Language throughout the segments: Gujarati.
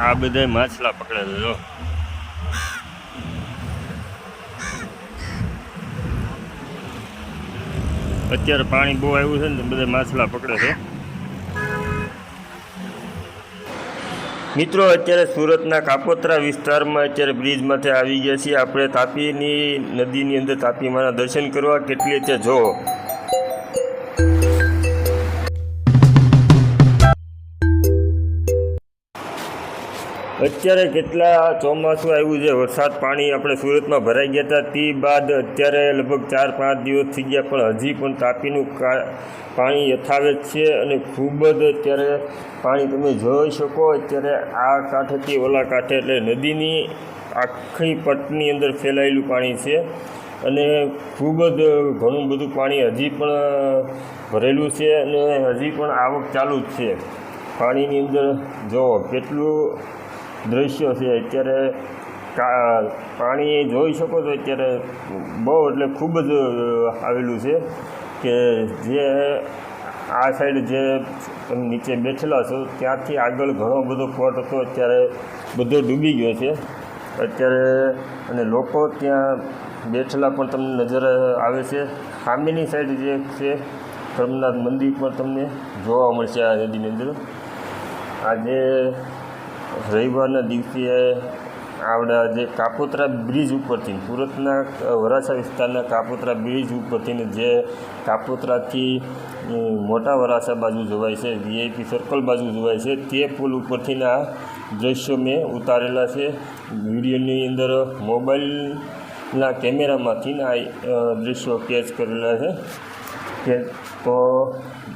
આ બધા માછલા પકડે છે, જો. અત્યારે પાણી બહુ આવ્યું છે ને બધા માછલા પકડે છે. મિત્રો, અત્યારે સુરતના કાપોત્રા વિસ્તારમાં અત્યારે બ્રિજમાંથી આવી ગયા છીએ. આપણે તાપીની નદીની અંદર તાપીમાના દર્શન કરવા. કેટલી અત્યારે જો અત્યારે કેટલા ચોમાસું આવ્યું છે? વરસાદ પાણી આપણે સુરતમાં ભરાઈ ગયા હતા. તે બાદ અત્યારે લગભગ ચાર, પાંચ દિવસ થઈ ગયા, પણ હજી પણ તાપીનું પાણી યથાવત છે અને ખૂબ જ અત્યારે પાણી તમે જોઈ શકો, અત્યારે આ કાંઠેથી ઓલા કાંઠે એટલે નદીની આખી પટની અંદર ફેલાયેલું પાણી છે અને ખૂબ જ ઘણું બધું પાણી હજી પણ ભરેલું છે અને હજી પણ આવક ચાલુ જ છે. પાણીની અંદર જો કેટલું દૃશ્ય છે. અત્યારે પાણી જોઈ શકો છો, અત્યારે બહુ એટલે ખૂબ જ આવેલું છે કે જે આ સાઈડ જે નીચે બેઠેલા છો, ત્યાંથી આગળ ઘણો બધો પ્લોટ હતો. અત્યારે બધો ડૂબી ગયો છે. અત્યારે અને લોકો ત્યાં બેઠેલા પણ તમને નજર આવે છે. સામેની સાઈડ જે છે ધર્મનાથ મંદિર પણ તમને જોવા મળશે આ નદીની અંદર. આજે રવિવારના દિવસે આવડા જે કાપોત્રા બ્રિજ ઉપરથી, સુરતના વરાછા વિસ્તારના કાપોત્રા બ્રિજ ઉપરથી જે કાપોત્રાથી મોટા વરાછા બાજુ જોવાય છે વીઆઈપી સર્કલ બાજુ જોવાય છે, તે પુલ ઉપરથીના દ્રશ્યો મેં ઉતારેલા છે. વિડીયોની અંદર મોબાઈલના કેમેરામાંથી આ દ્રશ્યો કેચ કરેલા છે. કે, તો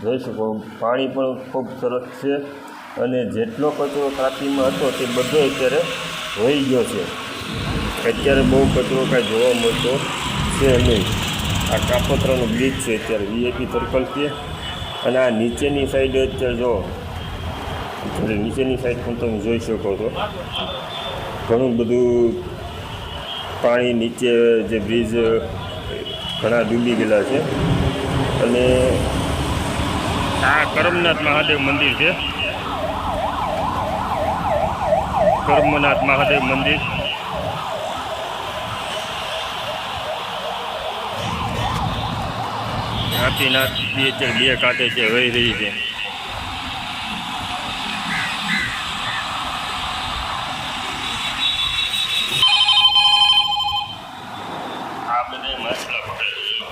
જોઈ શકો, પાણી પણ ખૂબ સરસ છે. અને જેટલો કચરો તાપીમાં હતો તે બધો અત્યારે વહી ગયો છે. અત્યારે બહુ કચરો કાંઈ જોવા મળતો છે નહીં. આ કાપોત્રાનું બ્રિજ છે અત્યારે વીએપી સર્કલ છે. અને આ નીચેની સાઈડ અત્યારે જો અત્યારે નીચેની સાઈડ પણ તમે જોઈ શકો છો. ઘણું બધું પાણી નીચે જે બ્રિજ ઘણા ડૂબી ગયેલા છે. અને આ કરમનાથ મહાદેવ મંદિર છે. કર્મનાથ મહાદેવ મંદિર હાથીનાથ બે અત્યારે બે કાંઠે છે વહી રહી છે આ બધા માછલા પકડે છે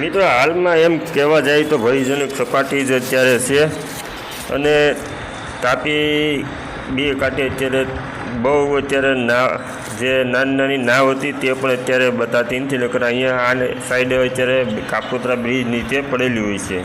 મિત્રો હાલમાં એમ કહેવા જાય તો ભયજનક સપાટી જ અત્યારે છે અને તાપી બે કાંઠે અત્યારે બહુ અત્યારે ના, જે નાની નાની નાવ હતી તે પણ અત્યારે બતાતી નથી, નકર અહીંયા આને સાઈડે અત્યારે કાપોત્રા બ્રિજ નીચે પડેલી હોય છે.